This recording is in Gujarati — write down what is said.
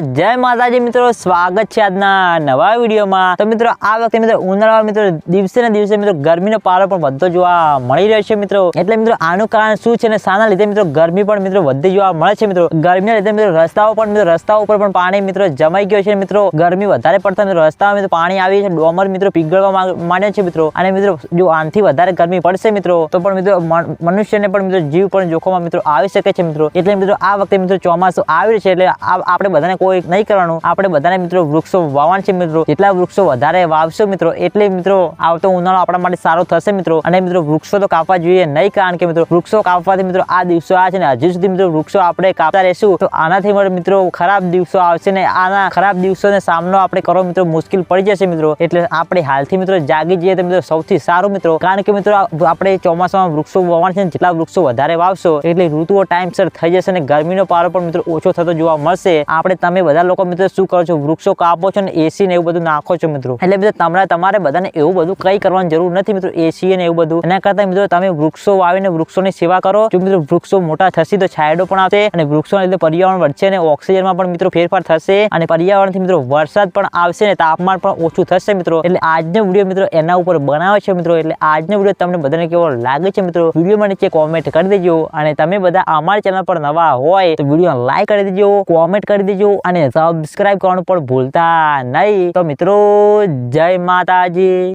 જય માતાજી મિત્રો, સ્વાગત છે આજના નવા વિડીયોમાં. તો મિત્રો, આ વખતે મિત્રો ઉનાળા મિત્રો દિવસે ને દિવસે મિત્રો ગરમીનો પારો પણ વધતો જોવા મળી રહ્યો છે મિત્રો. એટલે મિત્રો, આનું કારણ શું છે અને શાના લીધે મિત્રો ગરમી પણ મિત્રો વધતી જોવા મળે છે મિત્રો. ગરમીના લીધે મિત્રો રસ્તાઓ પણ મિત્રો, રસ્તાઓ ઉપર પણ પાણી મિત્રો જમાઈ ગયો છે મિત્રો. ગરમી વધારે પડતા મિત્રો રસ્તામાં મિત્રો પાણી આવી છે. ડોમર મિત્રો પીગળવા માંડ્યા છે મિત્રો. અને મિત્રો, જો આનાથી વધારે ગરમી પડશે મિત્રો, તો પણ મિત્રો મન- મનુષ્યને પણ મિત્રો જીવ પણ જોખમમાં મિત્રો આવી શકે છે મિત્રો. એટલે મિત્રો, આ વખતે મિત્રો ચોમાસું આવી છે. એટલે આપણે બધાને કોઈ નહીં કરવાનું. આપણે બધાને મિત્રો વૃક્ષો વાવવાના છે મિત્રો. જેટલા વૃક્ષો વધારે વાવશો મિત્રો, એટલે મિત્રો આવતો ઉનાળો આપણા માટે સારો થશે મિત્રો. અને મિત્રો વૃક્ષો તો કાપવા જોઈએ નહીં, કારણ કે મિત્રો વૃક્ષો કાપવાથી મિત્રો આ દિવસો આ છે ને હજી સુધી મિત્રો વૃક્ષો આપણે કાપતા રહેશું. તો આનાથી મિત્રો ખરાબ દિવસો આવશે ને આના ખરાબ દિવસોને સામનો આપણે કરો મિત્રો મુશ્કેલ પડી જશે મિત્રો. એટલે આપણે હાલથી મિત્રો જાગી જઈએ તો મિત્રો સૌથી સારું મિત્રો. કારણ કે મિત્રો આપણે ચોમાસામાં વૃક્ષો વાવવાના છે જેટલા વૃક્ષો વધારે વાવશો, એટલે ઋતુઓ ટાઈમસર થઈ જશે અને ગરમીનો પારો પણ મિત્રો ઓછો થતો જોવા મળશે. આપણે તમે બધા લોકો મિત્રો શું કરો છો? વૃક્ષો કાપો છો ને એસી ને એવું બધું નાખો છો મિત્રો? એટલે મિત્રો તમારે તમારે બધાને એવું બધું કઈ કરવાની જરૂર નથી મિત્રો એસી ને એવું બધું. એના કરતા મિત્રો તમે વૃક્ષો વાવીને વૃક્ષોની સેવા કરો. જો મિત્રો વૃક્ષો મોટા થશે તો છાંયડો પણ આવશે અને વૃક્ષોના લીધે પર્યાવરણ વધશે અને ઓક્સિજનમાં પણ મિત્રો ફેરફાર થશે અને પર્યાવરણથી મિત્રો વરસાદ પણ આવશે ને તાપમાન પણ ઓછું થશે મિત્રો. એટલે આજનો વીડિયો મિત્રો એના ઉપર બનાવ્યો છે મિત્રો. એટલે આજનો વીડિયો તમને બધાને કેવો લાગે છે મિત્રો? વિડીયોમાં નીચે કોમેન્ટ કરી દેજો. અને તમે બધા અમારી ચેનલ પર નવા હોય તો વીડિયો લાઈક કરી દેજો કોમેન્ટ કરી દેજો અને સબસ્ક્રાઇબ કરવાનું પણ ભૂલતા નહીં. તો મિત્રો જય માતાજી.